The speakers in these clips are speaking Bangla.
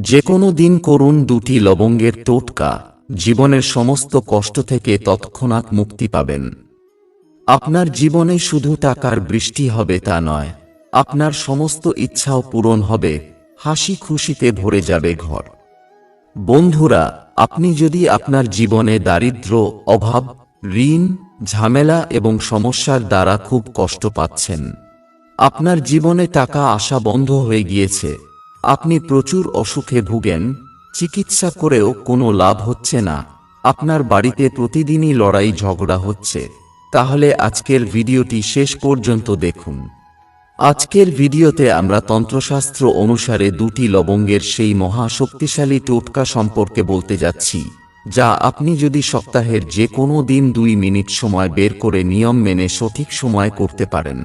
যে কোনো দিন করুন দুটি লবঙ্গের টোটকা জীবনের সমস্ত কষ্ট থেকে তৎক্ষণাৎ মুক্তি পাবেন। আপনার জীবনে শুধু টাকার বৃষ্টি হবে তা নয়, আপনার সমস্ত ইচ্ছাও পূরণ হবে, হাসি খুশিতে ভরে যাবে ঘর। বন্ধুরা, আপনি যদি আপনার জীবনে দারিদ্র্য অভাব, ঋণ, ঝামেলা এবং সমস্যার দ্বারা খুব কষ্ট পাচ্ছেন, আপনার জীবনে টাকা আসা বন্ধ হয়ে গিয়েছে আপনি প্রচুর অসুখে ভুগেন, চিকিৎসা করেও কোনো লাভ হচ্ছে না। আপনার বাড়িতে প্রতিদিনই লড়াই ঝগড়া হচ্ছে। তাহলে আজকের ভিডিওটি শেষ পর্যন্ত দেখুন। আজকের ভিডিওতে আমরা তন্ত্রশাস্ত্র অনুসারে দুটি লবঙ্গের সেই মহা শক্তিশালী টোটকা সম্পর্কে বলতে যাচ্ছি, যা আপনি যদি সপ্তাহের যে কোনো দিন দুই মিনিট সময় বের করে নিয়ম মেনে সঠিক সময় করতে পারেন।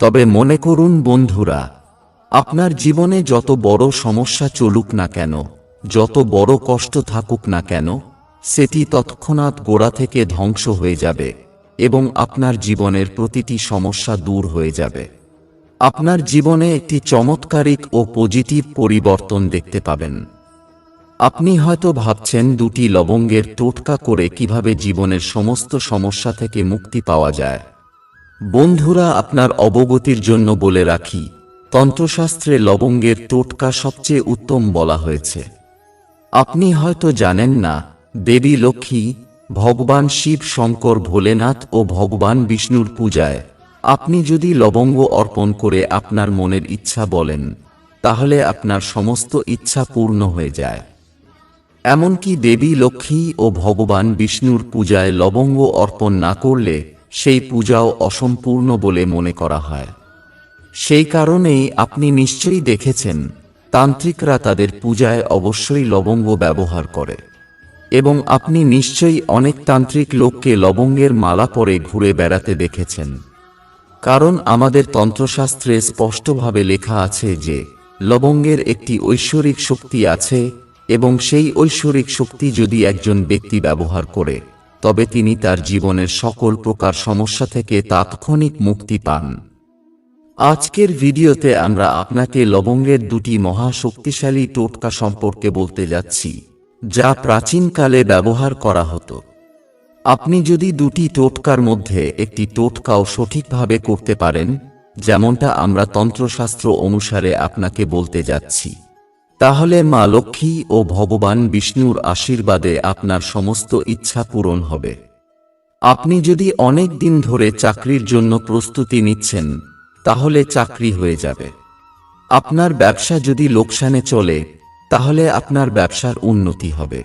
তবে মনে করুন বন্ধুরা আপনার জীবনে যত বড় সমস্যা চলুক না কেন, যত বড় কষ্ট থাকুক না কেন, সেটি তৎক্ষণাৎ গোড়া থেকে ধ্বংস হয়ে যাবে এবং আপনার জীবনের প্রতিটি সমস্যা দূর হয়ে যাবে। আপনার জীবনে একটি চমৎকারিক ও পজিটিভ পরিবর্তন দেখতে পাবেন। আপনি হয়তো ভাবছেন দুটি লবঙ্গের টোটকা করে কীভাবে জীবনের সমস্ত সমস্যা থেকে মুক্তি পাওয়া যায়। বন্ধুরা, আপনার অবগতির জন্য বলে রাখি তন্ত্রশাস্ত্রে লবঙ্গের টোটকা সবচেয়ে উত্তম বলা হয়েছে। আপনি হয়তো জানেন না, দেবী লক্ষ্মী, ভগবান শিব শঙ্কর ভোলেনাথ ও ভগবান বিষ্ণুর পূজায়। আপনি যদি লবঙ্গ অর্পণ করে আপনার মনের ইচ্ছা বলেন, তাহলে আপনার সমস্ত ইচ্ছা পূর্ণ হয়ে যায়। এমনকি দেবী লক্ষ্মী ও ভগবান বিষ্ণুর পূজায় লবঙ্গ অর্পণ না করলে সেই পূজাও অসম্পূর্ণ বলে মনে করা হয়। সেই কারণেই আপনি নিশ্চয়ই দেখেছেন, তান্ত্রিকরা তাদের পূজায় অবশ্যই লবঙ্গ ব্যবহার করে। এবং আপনি নিশ্চয়ই অনেক তান্ত্রিক লোককে লবঙ্গের মালা পরে ঘুরে বেড়াতে দেখেছেন। কারণ আমাদের তন্ত্রশাস্ত্রে স্পষ্টভাবে লেখা আছে যে, লবঙ্গের একটি ঐশ্বরিক শক্তি আছে এবং সেই ঐশ্বরিক শক্তি যদি একজন ব্যক্তি ব্যবহার করে, তবে তিনি তার জীবনের সকল প্রকার সমস্যা থেকে তাৎক্ষণিক মুক্তি পান। আজকের ভিডিওতে আমরা আপনাকে লবঙ্গের দুটি মহা শক্তিশালী টোটকা সম্পর্কে বলতে যাচ্ছি, যা প্রাচীনকালে ব্যবহার করা হতো। আপনি যদি দুটি টোটকার মধ্যে একটি টোটকাও সঠিকভাবে করতে পারেন, যেমনটা আমরা তন্ত্রশাস্ত্র অনুসারে আপনাকে বলতে যাচ্ছি, তাহলে মা লক্ষ্মী ও ভগবান বিষ্ণুর আশীর্বাদে আপনার সমস্ত ইচ্ছা পূরণ হবে। আপনি যদি অনেক দিন ধরে চাকরির জন্য প্রস্তুতি নিচ্ছেন তাহলে চাকরি হয়ে যাবে। আপনার ব্যবসা যদি লোকসানে চলে, তাহলে আপনার ব্যবসার উন্নতি হবে।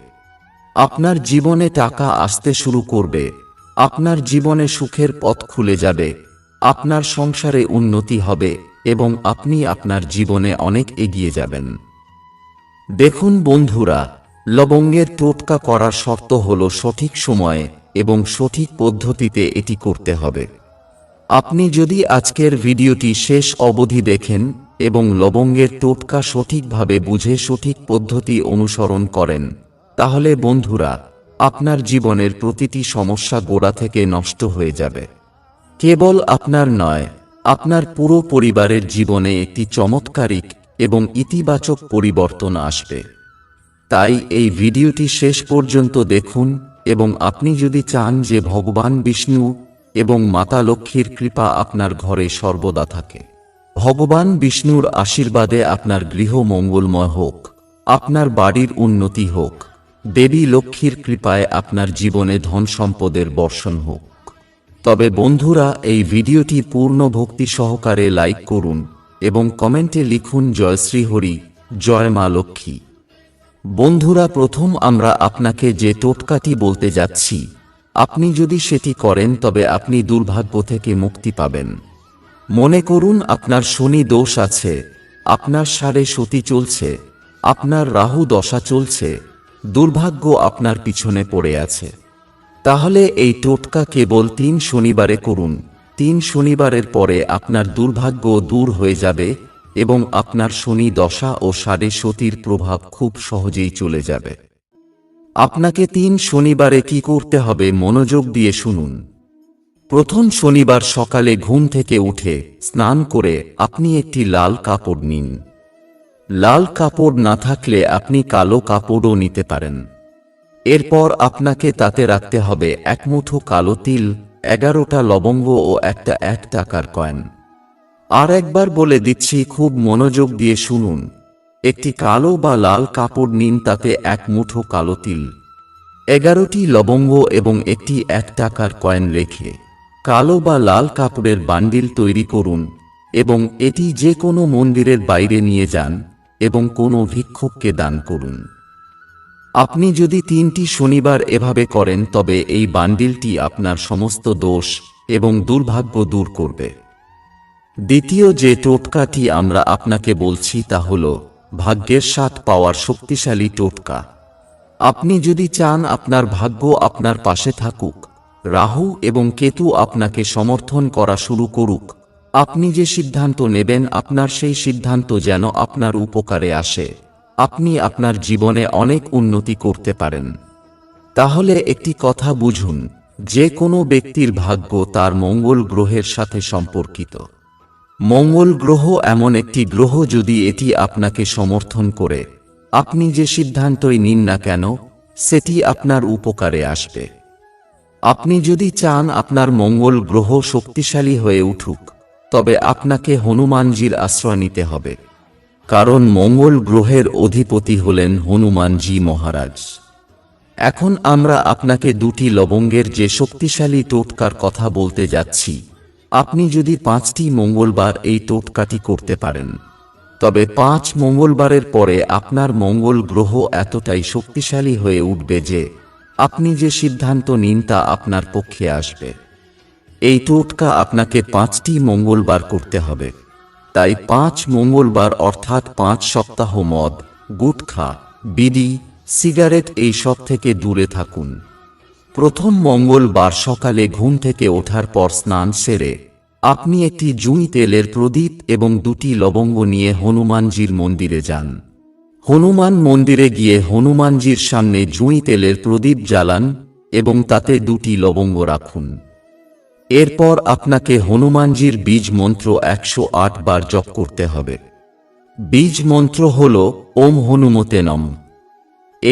আপনার জীবনে টাকা আসতে শুরু করবে, আপনার জীবনে সুখের পথ খুলে যাবে, আপনার সংসারে উন্নতি হবে এবং আপনি আপনার জীবনে অনেক এগিয়ে যাবেন। দেখুন বন্ধুরা, লবঙ্গের টোটকা করার শর্ত হল সঠিক সময়ে এবং সঠিক পদ্ধতিতে এটি করতে হবে। আপনি যদি আজকের ভিডিওটি শেষ অবধি দেখেন এবং লবঙ্গের টোটকা সঠিকভাবে বুঝে সঠিক পদ্ধতি অনুসরণ করেন, তাহলে বন্ধুরা, আপনার জীবনের প্রতিটি সমস্যা গোড়া থেকে নষ্ট হয়ে যাবে। কেবল আপনার নয়, আপনার পুরো পরিবারের জীবনে একটি চমৎকারিক এবং ইতিবাচক পরিবর্তন আসবে। তাই এই ভিডিওটি শেষ পর্যন্ত দেখুন এবং আপনি যদি চান যে ভগবান বিষ্ণু এবং মাতা লক্ষ্মীর কৃপা আপনার ঘরে সর্বদা থাকে। ভগবান বিষ্ণুর আশীর্বাদে আপনার গৃহ মঙ্গলময় হোক, আপনার বাড়ির উন্নতি হোক, দেবী লক্ষ্মীর কৃপায় আপনার জীবনে ধন সম্পদের বর্ষণ হোক। তবে বন্ধুরা, এই ভিডিওটি পূর্ণ ভক্তি সহকারে লাইক করুন এবং কমেন্টে লিখুন, জয় শ্রী হরি জয় মা লক্ষ্মী। বন্ধুরা, প্রথম আমরা আপনাকে যে টোটকাটি বলতে যাচ্ছি আপনি যদি সেটি করেন তবে আপনি দুর্ভাগ্য থেকে মুক্তি পাবেন। মনে করুন, আপনার শনি দোষ আছে, আপনার সারে সতী চলছে, আপনার রাহু দশা চলছে, দুর্ভাগ্য আপনার পিছনে পড়ে আছে। তাহলে এই টোটকা কেবল তিন শনিবারে করুন। তিন শনিবারের পরে আপনার দুর্ভাগ্য দূর হয়ে যাবে এবং আপনার শনি দশা ও সাড়ে সতীর প্রভাব খুব সহজেই চলে যাবে। আপনাকে তিন শনিবারে কি করতে হবে মনোযোগ দিয়ে শুনুন। প্রথম শনিবার সকালে ঘুম থেকে উঠে স্নান করে আপনি একটি লাল কাপড় নিন। লাল কাপড় না থাকলে আপনি কালো কাপড়ও নিতে পারেন। এরপর আপনাকে তাতে রাখতে হবে এক মুঠো কালো তিল, এগারোটা লবঙ্গ ও একটা এক টাকার কয়েন। আর একবার বলে দিচ্ছি, খুব মনোযোগ দিয়ে শুনুন। একটি কালো বা লাল কাপড় নিন, তাতে এক মুঠো কালো তিল। এগারোটি লবঙ্গ এবং একটি এক টাকার কয়েন রেখে কালো বা লাল কাপড়ের বান্ডিল তৈরি করুন এবং এটি যে কোনো মন্দিরের বাইরে নিয়ে যান এবং কোনো ভিক্ষুককে দান করুন। আপনি যদি তিনটি শনিবার এভাবে করেন, তবে এই বান্ডিলটি আপনার সমস্ত দোষ এবং দুর্ভাগ্য দূর করবে। দ্বিতীয় যে টোটকাটি আমরা আপনাকে বলছি, তা হল ভাগ্যের স্বাদ পাওয়ার শক্তিশালী টোটকা। আপনি যদি চান আপনার ভাগ্য আপনার পাশে থাকুক, রাহু এবং কেতু আপনাকে সমর্থন করা শুরু করুক। আপনি যে সিদ্ধান্ত নেবেন আপনার সেই সিদ্ধান্ত যেন আপনার উপকারে আসে। আপনি আপনার জীবনে অনেক উন্নতি করতে পারেন। তাহলে একটি কথা বুঝুন, যে কোনো ব্যক্তির ভাগ্য তার মঙ্গল গ্রহের সাথে সম্পর্কিত। মঙ্গল গ্রহ এমন একটি গ্রহ যদি এটি আপনাকে সমর্থন করে। আপনি যে সিদ্ধান্তই নিন না কেন, সেটি আপনার উপকারে আসবে। আপনি যদি চান আপনার মঙ্গল গ্রহ শক্তিশালী হয়ে উঠুক, তবে আপনাকে হনুমানজির আশ্রয় নিতে হবে। কারণ মঙ্গল গ্রহের অধিপতি হলেন হনুমানজি মহারাজ। এখন আমরা আপনাকে দুটি লবঙ্গের যে শক্তিশালী টোটকার কথা বলতে যাচ্ছি আপনি যদি পাঁচটি মঙ্গলবার এই টোটকাটি করতে পারেন, তবে পাঁচ মঙ্গলবারের পরে আপনার মঙ্গল গ্রহ এতটাই শক্তিশালী হয়ে উঠবে যে আপনি যে সিদ্ধান্ত নিন তা আপনার পক্ষে আসবে। এই টোটকা আপনাকে পাঁচটি মঙ্গলবার করতে হবে। তাই পাঁচ মঙ্গলবার অর্থাৎ পাঁচ সপ্তাহ মদ, গুটখা, বিড়ি, সিগারেট এই সব থেকে দূরে থাকুন। প্রথম মঙ্গলবার সকালে ঘুম থেকে ওঠার পর স্নান সেরে, আপনি একটি জুঁই তেলের প্রদীপ এবং দুটি লবঙ্গ নিয়ে হনুমানজির মন্দিরে যান। হনুমান মন্দিরে গিয়ে হনুমানজির সামনে জুঁই তেলের প্রদীপ জ্বালান এবং তাতে দুটি লবঙ্গ রাখুন। এরপর আপনাকে হনুমানজির বীজ মন্ত্র একশো আট বার জপ করতে হবে। বীজ মন্ত্র হল, ওম হনুমতে নম।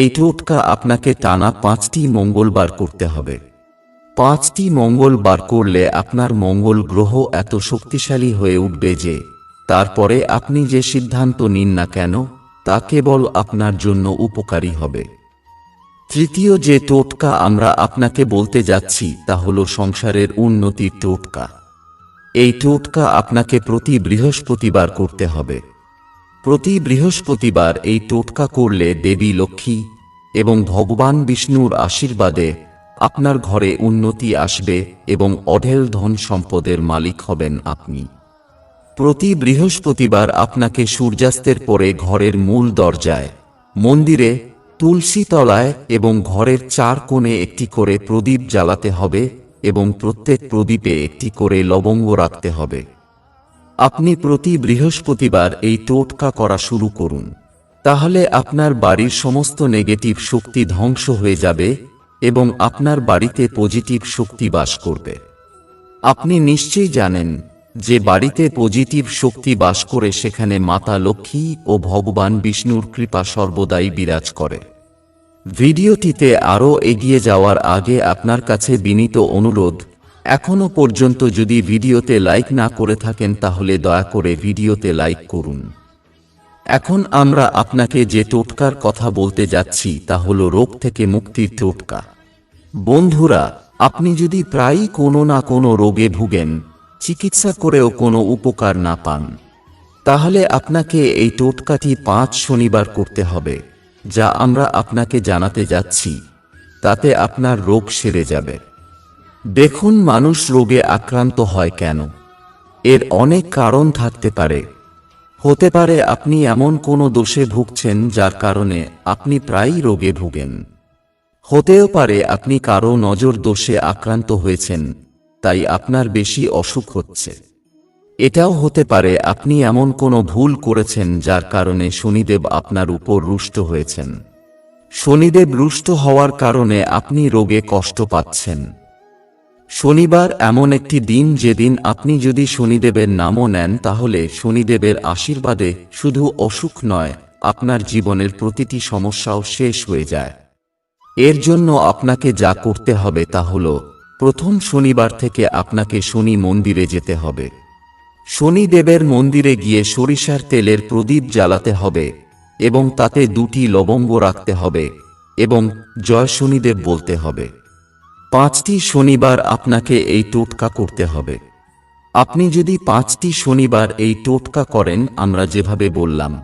এই টোটকা আপনাকে টানা পাঁচটি মঙ্গলবার করতে হবে। পাঁচটি মঙ্গলবার করলে আপনার মঙ্গল গ্রহ এত শক্তিশালী হয়ে উঠবে যে, তারপরে আপনি যে সিদ্ধান্ত নিন না কেন, তা কেবল আপনার জন্য উপকারী হবে। তৃতীয় যে টোটকা আমরা আপনাকে বলতে যাচ্ছি, তা হল সংসারের উন্নতির টোটকা। এই টোটকা আপনাকে প্রতি বৃহস্পতিবার করতে হবে। প্রতি বৃহস্পতিবার এই টোটকা করলে দেবী লক্ষ্মী এবং ভগবান বিষ্ণুর আশীর্বাদে আপনার ঘরে উন্নতি আসবে এবং অঢেল ধন সম্পদের মালিক হবেন আপনি। প্রতি বৃহস্পতিবার আপনাকে সূর্যাস্তের পরে ঘরের মূল দরজায়, মন্দিরে, তুলসী তলায় এবং ঘরের চার কোণে একটি করে প্রদীপ জ্বালাতে হবে এবং প্রত্যেক প্রদীপে একটি করে লবঙ্গ রাখতে হবে। আপনি প্রতি বৃহস্পতিবার এই টোটকা করা শুরু করুন। তাহলে আপনার বাড়ির সমস্ত নেগেটিভ শক্তি ধ্বংস হয়ে যাবে এবং আপনার বাড়িতে পজিটিভ শক্তি বাস করবে। আপনি নিশ্চয়ই জানেন যে বাড়িতে পজিটিভ শক্তি বাস করে সেখানে মাতা লক্ষ্মী ও ভগবান বিষ্ণুর কৃপা সর্বদাই বিরাজ করে। ভিডিওটিতে আরও এগিয়ে যাওয়ার আগে আপনার কাছে বিনীত অনুরোধ এখনও পর্যন্ত যদি ভিডিওতে লাইক না করে থাকেন তাহলে দয়া করে ভিডিওতে লাইক করুন। এখন আমরা আপনাকে যে টোটকার কথা বলতে যাচ্ছি তা হল রোগ থেকে মুক্তির টোটকা। বন্ধুরা, আপনি যদি প্রায়ই কোনো না কোনো রোগে ভুগেন, চিকিৎসা করেও কোনো উপকার না পান, তাহলে আপনাকে এই টোটকাটি পাঁচ শনিবার করতে হবে, যা আমরা আপনাকে জানাতে যাচ্ছি, তাতে আপনার রোগ সেরে যাবে। দেখুন মানুষ রোগে আক্রান্ত হয় কেন। এর অনেক কারণ থাকতে পারে। হতে পারে আপনি এমন কোনো দোষে ভুগছেন যার কারণে আপনি প্রায়ই রোগে ভুগেন। হতেও পারে আপনি কারও নজর দোষে আক্রান্ত হয়েছেন, তাই আপনার বেশি অসুখ হচ্ছে। এটাও হতে পারে আপনি এমন কোনো ভুল করেছেন যার কারণে শনিদেব আপনার উপর রুষ্ট হয়েছেন। শনিদেব রুষ্ট হওয়ার কারণে আপনি রোগে কষ্ট পাচ্ছেন। শনিবার এমন একটি দিন যেদিন আপনি যদি শনিদেবের নামও নেন তাহলে শনিদেবের আশীর্বাদে শুধু অসুখ নয়, আপনার জীবনের প্রতিটি সমস্যাও শেষ হয়ে যায়। এর জন্য আপনাকে যা করতে হবে তা হল, প্রথম শনিবার থেকে আপনাকে শনি মন্দিরে যেতে হবে। শনিদেবের মন্দিরে গিয়ে সরিষার তেলের প্রদীপ জ্বালাতে হবে এবং তাতে দুটি লবঙ্গ রাখতে হবে এবং জয় শনিদেব বলতে হবে। পাঁচটি শনিবার আপনাকে এই টোটকা করতে হবে। আপনি যদি পাঁচটি শনিবার এই টোটকা করেন, আমরা যেভাবে বললাম,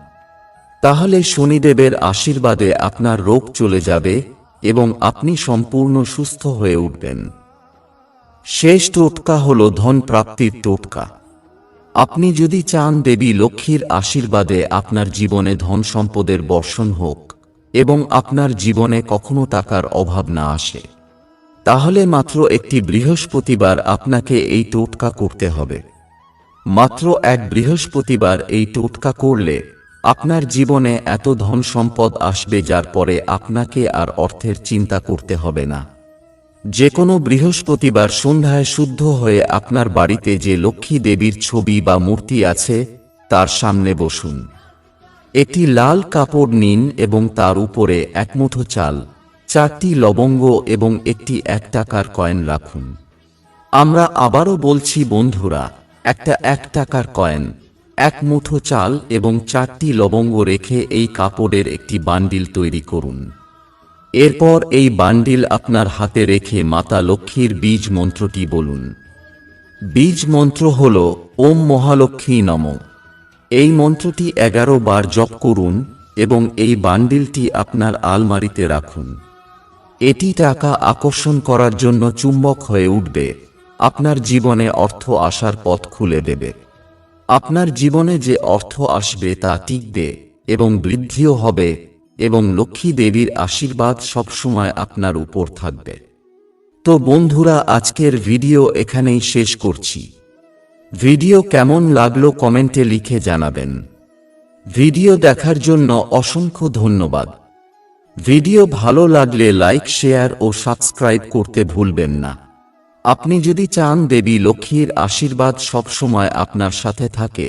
তাহলে শনিদেবের আশীর্বাদে আপনার রোগ চলে যাবে এবং আপনি সম্পূর্ণ সুস্থ হয়ে উঠবেন। শেষ টোটকা হল ধন প্রাপ্তির টোটকা। আপনি যদি চান দেবী লক্ষ্মীর আশীর্বাদে আপনার জীবনে ধন সম্পদের বর্ষণ হোক এবং আপনার জীবনে কখনো টাকার অভাব না আসে। তাহলে মাত্র একটি বৃহস্পতিবার আপনাকে এই টোটকা করতে হবে। মাত্র এক বৃহস্পতিবার এই টোটকা করলে আপনার জীবনে এত ধন সম্পদ আসবে যার পরে আপনাকে আর অর্থের চিন্তা করতে হবে না। যে কোনো বৃহস্পতিবার সন্ধ্যায় শুদ্ধ হয়ে আপনার বাড়িতে যে লক্ষ্মী দেবীর ছবি বা মূর্তি আছে, তার সামনে বসুন। একটি লাল কাপড় নিন এবং তার উপরে একমুঠো চাল। চারটি লবঙ্গ এবং একটি এক টাকার কয়েন রাখুন। আমরা আবারও বলছি, বন্ধুরা, একটা এক টাকার কয়েন, এক মুঠো চাল এবং চারটি লবঙ্গ রেখে এই কাপড়ের একটি বান্ডিল তৈরি করুন। এরপর এই বান্ডিল আপনার হাতে রেখে মাতা লক্ষ্মীর বীজ মন্ত্রটি বলুন। বীজ মন্ত্র হল, ওম মহালক্ষ্মী নম। এই মন্ত্রটি এগারো বার জপ করুন এবং এই বান্ডিলটি আপনার আলমারিতে রাখুন। এটি টাকা আকর্ষণ করার জন্য চুম্বক হয়ে উঠবে। আপনার জীবনে অর্থ আসার পথ খুলে দেবে। আপনার জীবনে যে অর্থ আসবে তা টিকবে এবং বৃদ্ধিও হবে এবং লক্ষ্মী দেবীর আশীর্বাদ সবসময় আপনার উপর থাকবে। তো বন্ধুরা, আজকের ভিডিও এখানেই শেষ করছি। ভিডিও কেমন লাগল কমেন্টে লিখে জানাবেন। ভিডিও দেখার জন্য অসংখ্য ধন্যবাদ। ভিডিও ভালো লাগলে লাইক, শেয়ার ও সাবস্ক্রাইব করতে ভুলবেন না। আপনি যদি চান দেবী লক্ষ্মীর আশীর্বাদ সবসময় আপনার সাথে থাকে,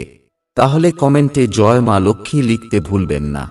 তাহলে কমেন্টে জয় মা লক্ষ্মী লিখতে ভুলবেন না।